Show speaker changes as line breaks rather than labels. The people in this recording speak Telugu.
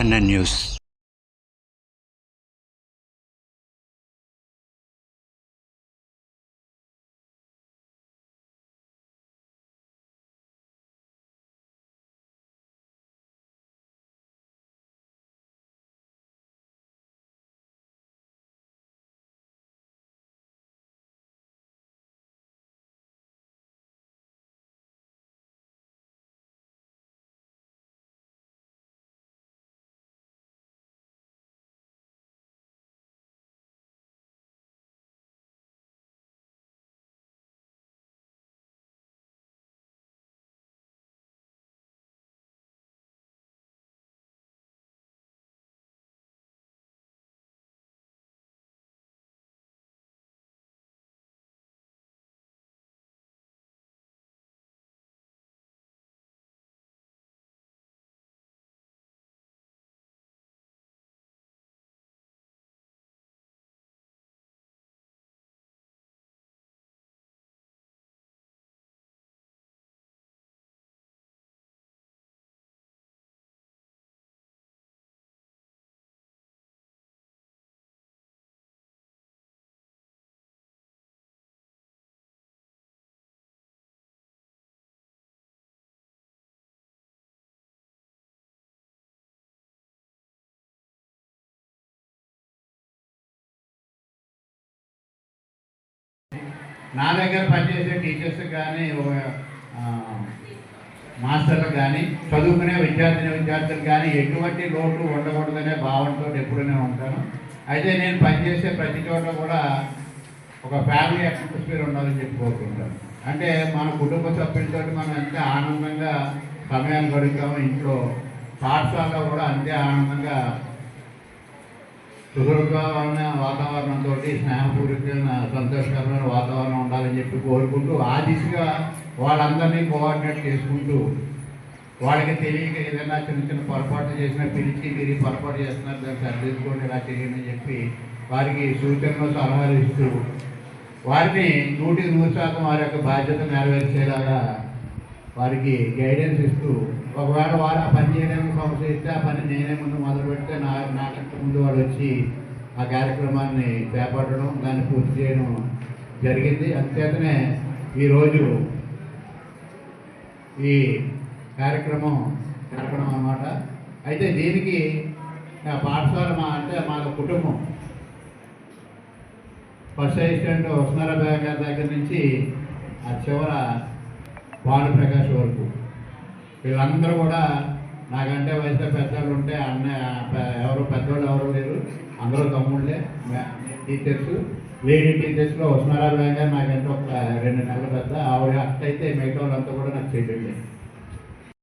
and the news.
నా దగ్గర పనిచేసే టీచర్స్ కానీ మాస్టర్లు కానీ చదువుకునే విద్యార్థిని విద్యార్థులు కానీ ఎటువంటి లోటు ఉండకూడదనే భావనతో ఎప్పుడు నేను ఉంటాను. అయితే నేను పనిచేసే ప్రతి చోట కూడా ఒక ఫ్యామిలీ అట్మాస్ఫియర్ ఉండాలని చెప్పి అంటే మన కుటుంబ సభ్యులతో మనం ఎంత ఆనందంగా సమయాన్ని గడుపుతామో ఇంట్లో పాఠశాలలో కూడా అంతే ఆనందంగా సుహృద్భావమైన వాతావరణంతో స్నేహపూరితమైన సంతోషకరమైన వాతావరణం ఉండాలని చెప్పి కోరుకుంటూ ఆ దిశగా వాళ్ళందరినీ కోఆర్డినేట్ చేసుకుంటూ వాళ్ళకి తెలియక ఏదైనా చిన్న చిన్న పొరపాటు చేసినా పిలిచి మీరు పొరపాటు చేస్తున్నారు దాన్ని సరిదిద్దుకోండి ఇలా చేయండి అని చెప్పి వారికి సూచనలు సలహాలు ఇస్తూ వారిని నూటికి నూరు శాతం వారి యొక్క బాధ్యత నెరవేర్చేలాగా వారికి గైడెన్స్ ఇస్తూ ఒకవేళ వారు ఆ పని చేయడానికి సమస్య ఇస్తే ఆ పని నేనే ముందు మొదలు పెడితే నా నాకంటే ముందు వాడు వచ్చి ఆ కార్యక్రమాన్ని చేపట్టడం దాన్ని పూర్తి చేయడం జరిగింది. అంతేతనే ఈరోజు ఈ కార్యక్రమం జరపడం అన్నమాట. అయితే దీనికి ఆ పాఠశాల మా అంటే మా కుటుంబం. ఫస్ట్ అసిస్టెంట్ ఉస్మారాబాద్ గారి దగ్గర నుంచి ఆ చివర భానుప్రకాష్ వరకు. వీళ్ళందరూ కూడా నాకంటే వయసులో పెద్దవాళ్ళు ఉంటే అన్న ఎవరు పెద్దవాళ్ళు ఎవరు లేరు. అందరూ తమ్ముళ్ళే టీచర్స్. లేడీ టీచర్స్లో ఉస్మారాబాద్ గారు నాకంటే ఒక రెండు నెలల పెద్ద. ఆవిడ అట్ట మిగతా వాళ్ళంతా కూడా నాకు చెల్లెళ్ళే